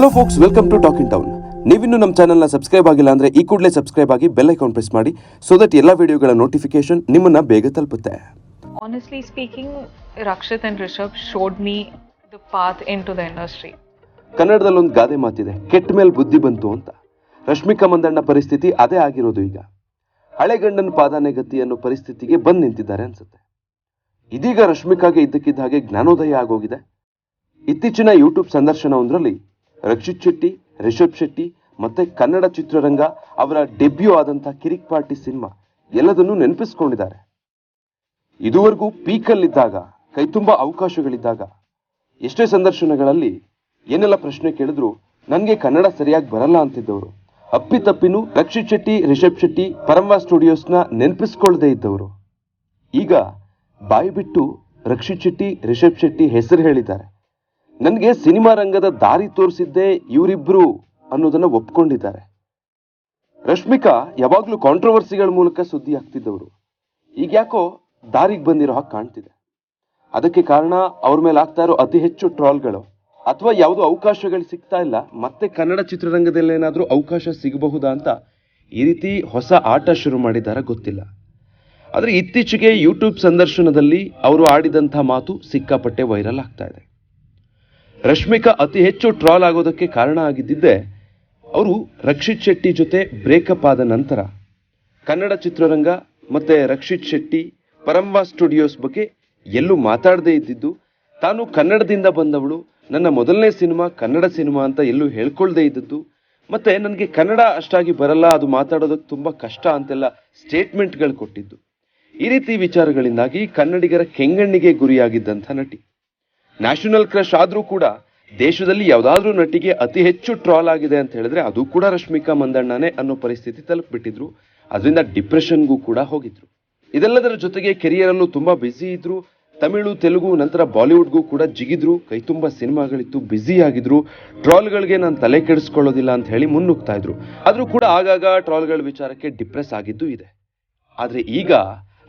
Hello folks welcome to talking in town ನೀವಿನ್ನು ನಮ್ಮ ಚಾನಲ್ನ ಸಬ್ಸ್ಕ್ರೈಬ್ ಆಗಿಲ್ಲ ಅಂದ್ರೆ ಈ ಕೂಡಲೇ ಸಬ್ಸ್ಕ್ರೈಬ್ ಆಗಿ ಬೆಲ್ ಐಕಾನ್ ಪ್ರೆಸ್ ಮಾಡಿ ಸೊ ದಟ್ ಎಲ್ಲ ವಿಡಿಯೋಗಳ ನೋಟಿಫಿಕೇಶನ್ ನಿಮ್ಮನ್ನ ಬೇಗ ತಲುಪುತ್ತೆ. Honestly and Rishab showed me the path into the industry ಕನ್ನಡದಲ್ಲಿ ಒಂದು ಗಾದೆ ಮಾತಿದೆ ಕೆಟ್ಟ ಮೇಲೆ ಬುದ್ಧಿ ಬಂತು ಅಂತ. ರಶ್ಮಿಕಾ ಮಂದಣ್ಣ ಪರಿಸ್ಥಿತಿ ಅದೇ ಆಗಿರೋದು ಈಗ. ಹಳೆ ಗಂಡನ ಪಾದಾನೆ ಗತಿ ಅನ್ನೋ ಪರಿಸ್ಥಿತಿಗೆ ಬಂದು ನಿಂತಿದ್ದಾರೆ ಅನ್ಸುತ್ತೆ. ಇದೀಗ ರಶ್ಮಿಕಾಗೆ ಇದ್ದಕ್ಕಿದ್ದ ಹಾಗೆ ಜ್ಞಾನೋದಯ ಆಗೋಗಿದೆ. ಇತ್ತೀಚಿನ ಯೂಟ್ಯೂಬ್ ಸಂದರ್ಶನವೊಂದರಲ್ಲಿ ರಕ್ಷಿತ್ ಶೆಟ್ಟಿ, ರಿಷಬ್ ಶೆಟ್ಟಿ ಮತ್ತೆ ಕನ್ನಡ ಚಿತ್ರರಂಗ ಅವರ ಡೆಬ್ಯೂ ಆದಂತಹ ಕಿರಿಕ್ ಪಾರ್ಟಿ ಸಿನಿಮಾ ಎಲ್ಲದನ್ನೂ ನೆನಪಿಸ್ಕೊಂಡಿದ್ದಾರೆ. ಇದುವರೆಗೂ ಪೀಕಲ್ಲಿದ್ದಾಗ, ಕೈತುಂಬ ಅವಕಾಶಗಳಿದ್ದಾಗ, ಎಷ್ಟೇ ಸಂದರ್ಶನಗಳಲ್ಲಿ ಏನೆಲ್ಲ ಪ್ರಶ್ನೆ ಕೇಳಿದ್ರು ನನಗೆ ಕನ್ನಡ ಸರಿಯಾಗಿ ಬರಲ್ಲ ಅಂತಿದ್ದವರು. ಅಪ್ಪಿತಪ್ಪಿನೂ ರಕ್ಷಿತ್ ಶೆಟ್ಟಿ, ರಿಷಬ್ ಶೆಟ್ಟಿ, ಪರಂವಾ ಸ್ಟುಡಿಯೋಸ್ನ ನೆನಪಿಸ್ಕೊಳ್ಳದೆ ಇದ್ದವರು. ಈಗ ಬಾಯಿ ಬಿಟ್ಟು ರಕ್ಷಿತ್ ಶೆಟ್ಟಿ, ರಿಷಬ್ ಶೆಟ್ಟಿ ಹೆಸರು ಹೇಳಿದ್ದಾರೆ. ನನಗೆ ಸಿನಿಮಾ ರಂಗದ ದಾರಿ ತೋರಿಸಿದ್ದೆ ಇವರಿಬ್ರು ಅನ್ನೋದನ್ನ ಒಪ್ಕೊಂಡಿದ್ದಾರೆ. ರಶ್ಮಿಕಾ ಯಾವಾಗ್ಲೂ ಕಾಂಟ್ರವರ್ಸಿಗಳ ಮೂಲಕ ಸುದ್ದಿ ಆಗ್ತಿದ್ದವರು. ಈಗ ಯಾಕೋ ದಾರಿಗೆ ಬಂದಿರೋ ಹಾಗೆ ಕಾಣ್ತಿದೆ. ಅದಕ್ಕೆ ಕಾರಣ ಅವ್ರ ಮೇಲೆ ಆಗ್ತಾ ಇರೋ ಅತಿ ಹೆಚ್ಚು ಟ್ರಾಲ್ಗಳು. ಅಥವಾ ಯಾವುದೋ ಅವಕಾಶಗಳು ಸಿಗ್ತಾ ಇಲ್ಲ. ಮತ್ತೆ ಕನ್ನಡ ಚಿತ್ರರಂಗದಲ್ಲಿ ಏನಾದರೂ ಅವಕಾಶ ಸಿಗಬಹುದಾ ಅಂತ ಈ ರೀತಿ ಹೊಸ ಆಟ ಶುರು ಮಾಡಿದಾರ ಗೊತ್ತಿಲ್ಲ. ಆದರೆ ಇತ್ತೀಚೆಗೆ ಯೂಟ್ಯೂಬ್ ಸಂದರ್ಶನದಲ್ಲಿ ಅವರು ಆಡಿದಂಥ ಮಾತು ಸಿಕ್ಕಾಪಟ್ಟೆ ವೈರಲ್ ಆಗ್ತಾ ಇದೆ. ರಶ್ಮಿಕಾ ಅತಿ ಹೆಚ್ಚು ಟ್ರಾಲ್ ಆಗೋದಕ್ಕೆ ಕಾರಣ ಆಗಿದ್ದಿದ್ದೆ ಅವರು ರಕ್ಷಿತ್ ಶೆಟ್ಟಿ ಜೊತೆ ಬ್ರೇಕಪ್ ಆದ ನಂತರ. ಕನ್ನಡ ಚಿತ್ರರಂಗ ಮತ್ತೆ ರಕ್ಷಿತ್ ಶೆಟ್ಟಿ, ಪರಂವಾ ಸ್ಟುಡಿಯೋಸ್ ಬಗ್ಗೆ ಎಲ್ಲೂ ಮಾತಾಡದೇ ಇದ್ದಿದ್ದು, ತಾನು ಕನ್ನಡದಿಂದ ಬಂದವಳು, ನನ್ನ ಮೊದಲನೇ ಸಿನಿಮಾ ಕನ್ನಡ ಸಿನಿಮಾ ಅಂತ ಎಲ್ಲೂ ಹೇಳ್ಕೊಳ್ದೇ ಇದ್ದದ್ದು, ಮತ್ತೆ ನನಗೆ ಕನ್ನಡ ಅಷ್ಟಾಗಿ ಬರಲ್ಲ, ಅದು ಮಾತಾಡೋದಕ್ಕೆ ತುಂಬಾ ಕಷ್ಟ ಅಂತೆಲ್ಲ ಸ್ಟೇಟ್ಮೆಂಟ್ಗಳು ಕೊಟ್ಟಿದ್ದು. ಈ ರೀತಿ ವಿಚಾರಗಳಿಂದಾಗಿ ಕನ್ನಡಿಗರ ಕೆಂಗಣ್ಣಿಗೆ ಗುರಿಯಾಗಿದ್ದಂಥ ನಟಿ. ನ್ಯಾಷನಲ್ ಕ್ರಶ್ ಆದರೂ ಕೂಡ ದೇಶದಲ್ಲಿ ಯಾವುದಾದ್ರೂ ನಟಿಗೆ ಅತಿ ಹೆಚ್ಚು ಟ್ರಾಲ್ ಆಗಿದೆ ಅಂತ ಹೇಳಿದ್ರೆ ಅದು ಕೂಡ ರಶ್ಮಿಕಾ ಮಂದಣ್ಣನೇ ಅನ್ನೋ ಪರಿಸ್ಥಿತಿ ತಲುಪಿಬಿಟ್ಟಿದ್ರು. ಅದರಿಂದ ಡಿಪ್ರೆಷನ್ಗೂ ಕೂಡ ಹೋಗಿದ್ರು. ಇದೆಲ್ಲದರ ಜೊತೆಗೆ ಕೆರಿಯರ್ ಅಲ್ಲೂ ತುಂಬಾ ಬ್ಯುಸಿ ಇದ್ರು. ತಮಿಳು, ತೆಲುಗು, ನಂತರ ಬಾಲಿವುಡ್ಗೂ ಕೂಡ ಜಿಗಿದ್ರು. ಕೈತುಂಬ ಸಿನಿಮಾಗಳಿತ್ತು ಬ್ಯುಸಿ ಆಗಿದ್ರು. ಟ್ರಾಲ್ಗಳಿಗೆ ನಾನು ತಲೆ ಕೆಡಿಸ್ಕೊಳ್ಳೋದಿಲ್ಲ ಅಂತ ಹೇಳಿ ಮುನ್ನುಗ್ತಾ ಇದ್ರು. ಆದರೂ ಕೂಡ ಆಗಾಗ ಟ್ರಾಲ್ಗಳ ವಿಚಾರಕ್ಕೆ ಡಿಪ್ರೆಸ್ ಆಗಿದ್ದು ಇದೆ. ಆದರೆ ಈಗ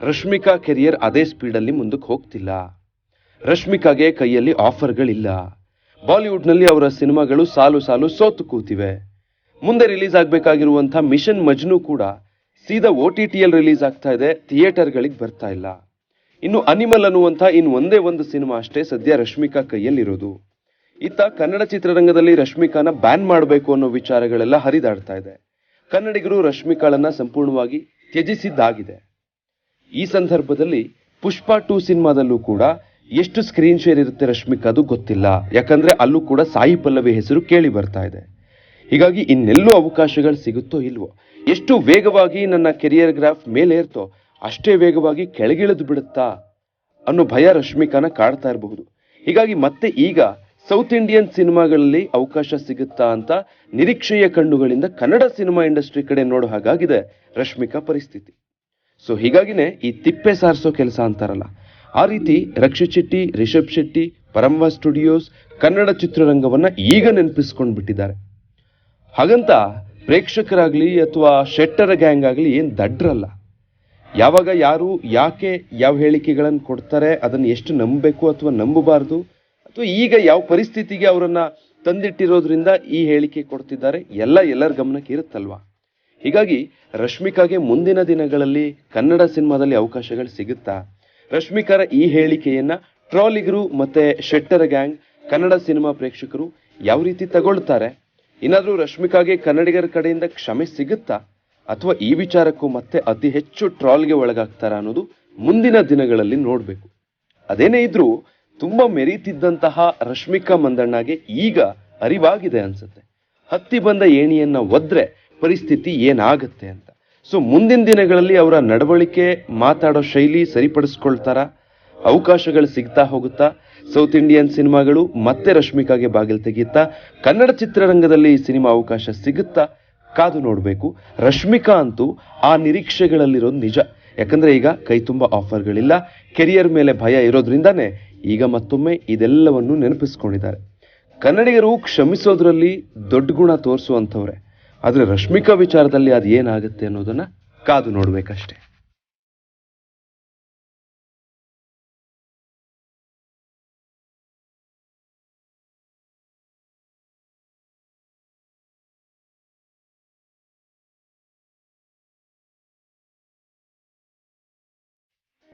ರಶ್ಮಿಕಾ ಕೆರಿಯರ್ ಅದೇ ಸ್ಪೀಡಲ್ಲಿ ಮುಂದಕ್ಕೆ ಹೋಗ್ತಿಲ್ಲ. ರಶ್ಮಿಕಾಗೆ ಕೈಯಲ್ಲಿ ಆಫರ್ಗಳಿಲ್ಲ. ಬಾಲಿವುಡ್ನಲ್ಲಿ ಅವರ ಸಿನಿಮಾಗಳು ಸಾಲು ಸಾಲು ಸೋತು ಕೂತಿವೆ. ಮುಂದೆ ರಿಲೀಸ್ ಆಗಬೇಕಾಗಿರುವಂಥ ಮಿಷನ್ ಮಜ್ನು ಕೂಡ ಸೀದಾ ಓ ಟಿ ಟಿಯಲ್ಲಿ ರಿಲೀಸ್ ಆಗ್ತಾ ಇದೆ, ಥಿಯೇಟರ್ಗಳಿಗೆ ಬರ್ತಾ ಇಲ್ಲ. ಇನ್ನು ಅನಿಮಲ್ ಅನ್ನುವಂಥ ಇನ್ನು ಒಂದೇ ಒಂದು ಸಿನಿಮಾ ಅಷ್ಟೇ ಸದ್ಯ ರಶ್ಮಿಕಾ ಕೈಯಲ್ಲಿರೋದು. ಇತ್ತ ಕನ್ನಡ ಚಿತ್ರರಂಗದಲ್ಲಿ ರಶ್ಮಿಕಾನ ಬ್ಯಾನ್ ಮಾಡಬೇಕು ಅನ್ನೋ ವಿಚಾರಗಳೆಲ್ಲ ಹರಿದಾಡ್ತಾ ಇದೆ. ಕನ್ನಡಿಗರು ರಶ್ಮಿಕಾಳನ್ನ ಸಂಪೂರ್ಣವಾಗಿ ತ್ಯಜಿಸಿದ್ದಾಗಿದೆ. ಈ ಸಂದರ್ಭದಲ್ಲಿ ಪುಷ್ಪ ಟೂ ಸಿನಿಮಾದಲ್ಲೂ ಕೂಡ ಎಷ್ಟು ಸ್ಕ್ರೀನ್ ಶೇರ್ ಇರುತ್ತೆ ರಶ್ಮಿಕಾದು ಗೊತ್ತಿಲ್ಲ. ಯಾಕಂದ್ರೆ ಅಲ್ಲೂ ಕೂಡ ಸಾಯಿ ಪಲ್ಲವಿ ಹೆಸರು ಕೇಳಿ ಬರ್ತಾ ಇದೆ. ಹೀಗಾಗಿ ಇನ್ನೆಲ್ಲೂ ಅವಕಾಶಗಳು ಸಿಗುತ್ತೋ ಇಲ್ವೋ? ಎಷ್ಟು ವೇಗವಾಗಿ ನನ್ನ ಕೆರಿಯರ್ ಗ್ರಾಫ್ ಮೇಲೆ ಇರ್ತೋ ಅಷ್ಟೇ ವೇಗವಾಗಿ ಕೆಳಗಿಳಿದು ಬಿಡುತ್ತಾ ಅನ್ನೋ ಭಯ ರಶ್ಮಿಕಾನ ಕಾಡ್ತಾ ಇರಬಹುದು. ಹೀಗಾಗಿ ಮತ್ತೆ ಈಗ ಸೌತ್ ಇಂಡಿಯನ್ ಸಿನಿಮಾಗಳಲ್ಲಿ ಅವಕಾಶ ಸಿಗುತ್ತಾ ಅಂತ ನಿರೀಕ್ಷೆಯ ಕಣ್ಣುಗಳಿಂದ ಕನ್ನಡ ಸಿನಿಮಾ ಇಂಡಸ್ಟ್ರಿ ಕಡೆ ನೋಡೋ ಹಾಗಾಗಿದೆ ರಶ್ಮಿಕಾ ಪರಿಸ್ಥಿತಿ. ಸೊ ಹೀಗಾಗಿನೇ ಈ ತಿಪ್ಪೆ ಸಾರಿಸೋ ಕೆಲಸ ಅಂತಾರಲ್ಲ ಆ ರೀತಿ ರಕ್ಷಿತ್ ಶೆಟ್ಟಿ, ರಿಷಬ್ ಶೆಟ್ಟಿ, ಪರಂವ ಸ್ಟುಡಿಯೋಸ್ ಕನ್ನಡ ಚಿತ್ರರಂಗವನ್ನು ಈಗ ನೆನಪಿಸ್ಕೊಂಡು ಬಿಟ್ಟಿದ್ದಾರೆ. ಹಾಗಂತ ಪ್ರೇಕ್ಷಕರಾಗಲಿ ಅಥವಾ ಶೆಟ್ಟರ ಗ್ಯಾಂಗ್ ಆಗಲಿ ಏನು ದಡ್ರಲ್ಲ. ಯಾವಾಗ ಯಾರು ಯಾಕೆ ಯಾವ ಹೇಳಿಕೆಗಳನ್ನು ಕೊಡ್ತಾರೆ ಅದನ್ನು ಎಷ್ಟು ನಂಬಬೇಕು ಅಥವಾ ನಂಬಬಾರದು ಅಥವಾ ಈಗ ಯಾವ ಪರಿಸ್ಥಿತಿಗೆ ಅವರನ್ನು ತಂದಿಟ್ಟಿರೋದ್ರಿಂದ ಈ ಹೇಳಿಕೆ ಕೊಡ್ತಿದ್ದಾರೆ ಎಲ್ಲ ಎಲ್ಲರ ಗಮನಕ್ಕೆ ಇರುತ್ತಲ್ವಾ. ಹೀಗಾಗಿ ರಶ್ಮಿಕಾಗೆ ಮುಂದಿನ ದಿನಗಳಲ್ಲಿ ಕನ್ನಡ ಸಿನಿಮಾದಲ್ಲಿ ಅವಕಾಶಗಳು ಸಿಗುತ್ತಾ? ರಶ್ಮಿಕಾರ ಈ ಹೇಳಿಕೆಯನ್ನ ಟ್ರಾಲಿಗರು ಮತ್ತೆ ಶೆಟ್ಟರ್ ಗ್ಯಾಂಗ್, ಕನ್ನಡ ಸಿನಿಮಾ ಪ್ರೇಕ್ಷಕರು ಯಾವ ರೀತಿ ತಗೊಳ್ತಾರೆ? ಏನಾದ್ರೂ ರಶ್ಮಿಕಾಗೆ ಕನ್ನಡಿಗರ ಕಡೆಯಿಂದ ಕ್ಷಮೆ ಸಿಗುತ್ತಾ? ಅಥವಾ ಈ ವಿಚಾರಕ್ಕೂ ಮತ್ತೆ ಅತಿ ಹೆಚ್ಚು ಟ್ರಾಲ್ಗೆ ಒಳಗಾಗ್ತಾರ ಅನ್ನೋದು ಮುಂದಿನ ದಿನಗಳಲ್ಲಿ ನೋಡ್ಬೇಕು. ಅದೇನೇ ಇದ್ರೂ ತುಂಬಾ ಮೆರೀತಿದ್ದಂತಹ ರಶ್ಮಿಕಾ ಮಂದಣ್ಣಗೆ ಈಗ ಅರಿವಾಗಿದೆ ಅನ್ಸುತ್ತೆ. ಹತ್ತಿ ಬಂದ ಏಣಿಯನ್ನ ಒದ್ರೆ ಪರಿಸ್ಥಿತಿ ಏನಾಗುತ್ತೆ ಅಂತ. ಸೊ ಮುಂದಿನ ದಿನಗಳಲ್ಲಿ ಅವರ ನಡವಳಿಕೆ, ಮಾತಾಡೋ ಶೈಲಿ ಸರಿಪಡಿಸ್ಕೊಳ್ತಾರ? ಅವಕಾಶಗಳು ಸಿಗ್ತಾ ಹೋಗುತ್ತಾ? ಸೌತ್ ಇಂಡಿಯನ್ ಸಿನಿಮಾಗಳು ಮತ್ತೆ ರಶ್ಮಿಕಾಗೆ ಬಾಗಿಲು ತೆಗೆಯುತ್ತಾ? ಕನ್ನಡ ಚಿತ್ರರಂಗದಲ್ಲಿ ಈ ಸಿನಿಮಾ ಅವಕಾಶ ಸಿಗುತ್ತಾ? ಕಾದು ನೋಡಬೇಕು. ರಶ್ಮಿಕಾ ಅಂತೂ ಆ ನಿರೀಕ್ಷೆಗಳಲ್ಲಿರೋದು ನಿಜ. ಯಾಕಂದರೆ ಈಗ ಕೈ ತುಂಬ ಆಫರ್ಗಳಿಲ್ಲ. ಕೆರಿಯರ್ ಮೇಲೆ ಭಯ ಇರೋದ್ರಿಂದಾನೇ ಈಗ ಮತ್ತೊಮ್ಮೆ ಇದೆಲ್ಲವನ್ನು ನೆನಪಿಸ್ಕೊಂಡಿದ್ದಾರೆ. ಕನ್ನಡಿಗರು ಕ್ಷಮಿಸೋದ್ರಲ್ಲಿ ದೊಡ್ಡ ಗುಣ ತೋರಿಸುವಂಥವ್ರೆ. ಆದ್ರೆ ರಶ್ಮಿಕಾ ವಿಚಾರದಲ್ಲಿ ಅದು ಏನಾಗುತ್ತೆ ಅನ್ನೋದನ್ನ ಕಾದು ನೋಡ್ಬೇಕಷ್ಟೇ.